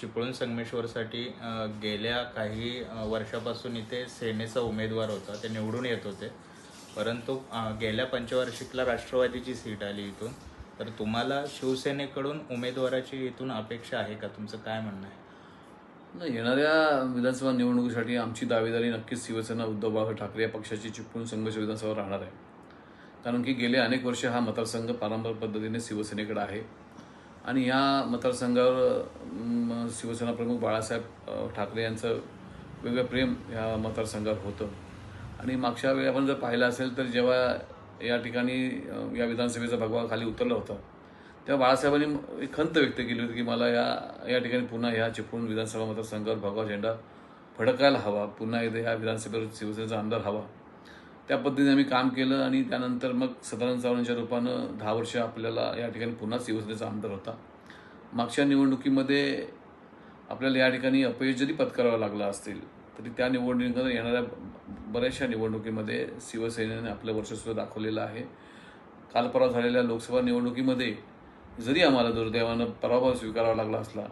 चिपळूण संगमेश्वरसाठी गेल्या काही वर्षापासून इथे सेनेचा उमेदवार होता. ते निवडून येत होते. परंतु गेल्या पंचवार्षिकला राष्ट्रवादीची सीट आली इथून. तर तुम्हाला शिवसेनेकडून उमेदवाराची इथून अपेक्षा आहे का? तुमचं काय म्हणणं आहे? नाही येणाऱ्या विधानसभा निवडणुकीसाठी आमची दावेदारी नक्कीच शिवसेना उद्धव बाळासाहेब ठाकरे या पक्षाची चिपळूण संघर्ष विधानसभा राहणार आहे. कारण की गेले अनेक वर्ष हा मतदारसंघ पारंपरिक पद्धतीने शिवसेनेकडे आहे. आणि या मतदारसंघावर शिवसेना प्रमुख बाळासाहेब ठाकरे यांचं वेगळं प्रेम ह्या मतदारसंघावर होतं. आणि मागच्या वेळी आपण जर पाहिलं असेल तर जेव्हा या ठिकाणी या विधानसभेचा भगवा खाली उतरला होता तेव्हा बाळासाहेबांनी एक खंत व्यक्त केली होती की मला या या ठिकाणी पुन्हा ह्या चिपळूण विधानसभा मतदारसंघावर भगवा झेंडा फडकायला हवा. पुन्हा एकदा ह्या विधानसभेवर शिवसेनेचा आमदार हवा. त्या पद्धतीने आम्ही काम केलं आणि त्यानंतर मग सदानंद चव्हाणांच्या रूपानं दहा वर्ष आपल्याला या ठिकाणी पुन्हा शिवसेनेचा आमदार होता. मागच्या निवडणुकीमध्ये आपल्याला या ठिकाणी अपयश जरी पत्करावं लागलं असतील तरी त्या निवडणुकीनंतर येणाऱ्या बऱ्याचशा निवडणुकीमध्ये शिवसेनेने आपलं वर्चस्व दाखवलेलं आहे. काल परवा झालेल्या लोकसभा निवडणुकीमध्ये जरी आम्हाला दुर्दैवानं पराभव स्वीकारावा लागला असला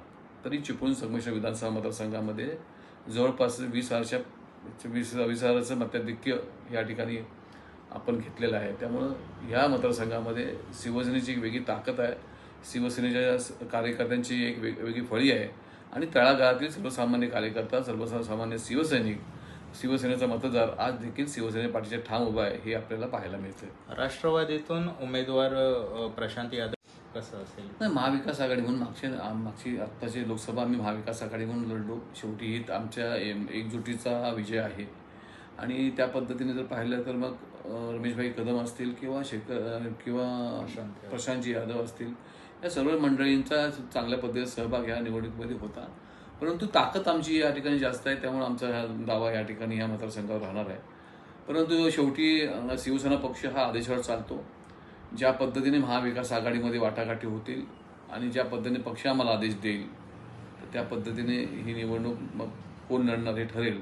तरी चिपळूण संमिश्र विधानसभा मतदारसंघामध्ये जवळपास वीस हजारच्या वीस वीस मताधिक्य या ठिकाणी आपण घेतलेलं आहे. त्यामुळं ह्या मतदारसंघामध्ये शिवसेनेची एक वेगळी ताकद आहे. शिवसेनेच्या कार्यकर्त्यांची एक वेग वेगळी फळी आहे. आणि तळागाळातील सर्वसामान्य कार्यकर्ता सर्वसामान्य शिवसैनिक शिवसेनेचा मतदार आज देखील शिवसेने पाठीचे ठाम उभा आहे हे आपल्याला पाहायला मिळतं राष्ट्रवादीतून उमेदवार प्रशांत यादव कसं असेल. नाही महाविकास आघाडी म्हणून मागच्या आ- मागची आत्ताची लोकसभा आम्ही महाविकास आघाडी म्हणून लढलो. शेवटी ही आमच्या एम- एकजुटीचा विजय आहे. आणि त्या पद्धतीने जर पाहिलं तर मग रमेशभाई कदम असतील किंवा शेखर किंवा. प्रशांतजी यादव. असतील. या सर्व मंडळींचा चांगल्या पद्धतीने सहभाग या निवडणुकीमध्ये होता. परंतु ताकद आमची या ठिकाणी जास्त आहे त्यामुळे आमचा हा दावा या ठिकाणी या मतदारसंघावर राहणार आहे. परंतु शेवटी शिवसेना पक्ष हा आदेशावर चालतो. ज्या पद्धतीने महाविकास आघाडीमध्ये वाटाघाटी होतील आणि ज्या पद्धतीने पक्ष आम्हाला आदेश देईल तर त्या पद्धतीने ही निवडणूक मग कोण लढणार हे ठरेल.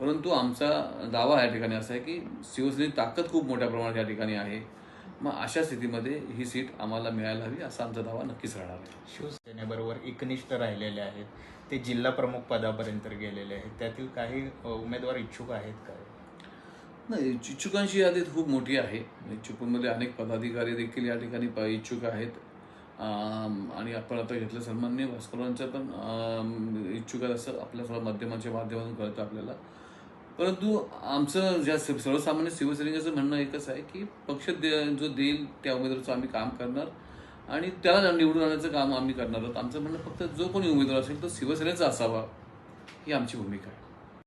परंतु आमचा दावा या ठिकाणी असा आहे की शिवसेनेची ताकद खूप मोठ्या प्रमाणात या ठिकाणी आहे. मग अशा स्थितीमध्ये ही सीट आम्हाला मिळायला हवी असा आमचा दावा नक्कीच राहणार आहे. शिवसेनेबरोबर एकनिष्ठ राहिलेले आहेत. ते जिल्हा प्रमुख पदापर्यंत गेलेले आहेत. त्यातील काही उमेदवार इच्छुक आहेत का? नाही इच्छुकांची यादी खूप मोठी आहे. इच्छुकांमध्ये अनेक पदाधिकारी देखील या ठिकाणी प- इच्छुक आहेत. आणि आपण आता घेतलं सन्मान्य भास्करांच्या पण इच्छुक आहे असं आपल्या सर्व माध्यमांच्या माध्यमातून कळतं आपल्याला. परंतु आमचं ज्या स- सर्वसामान्य शिवसैनिकाचं म्हणणं एकच आहे की पक्ष दे- जो देईल त्या उमेदवाराचं आम्ही काम करणार. आणि त्याला निवडून आणण्याचं काम आम्ही करणार आहोत. आमचं म्हणणं फक्त जो कोणी उमेदवार असेल तो शिवसेनेचा असावा ही आमची भूमिका आहे.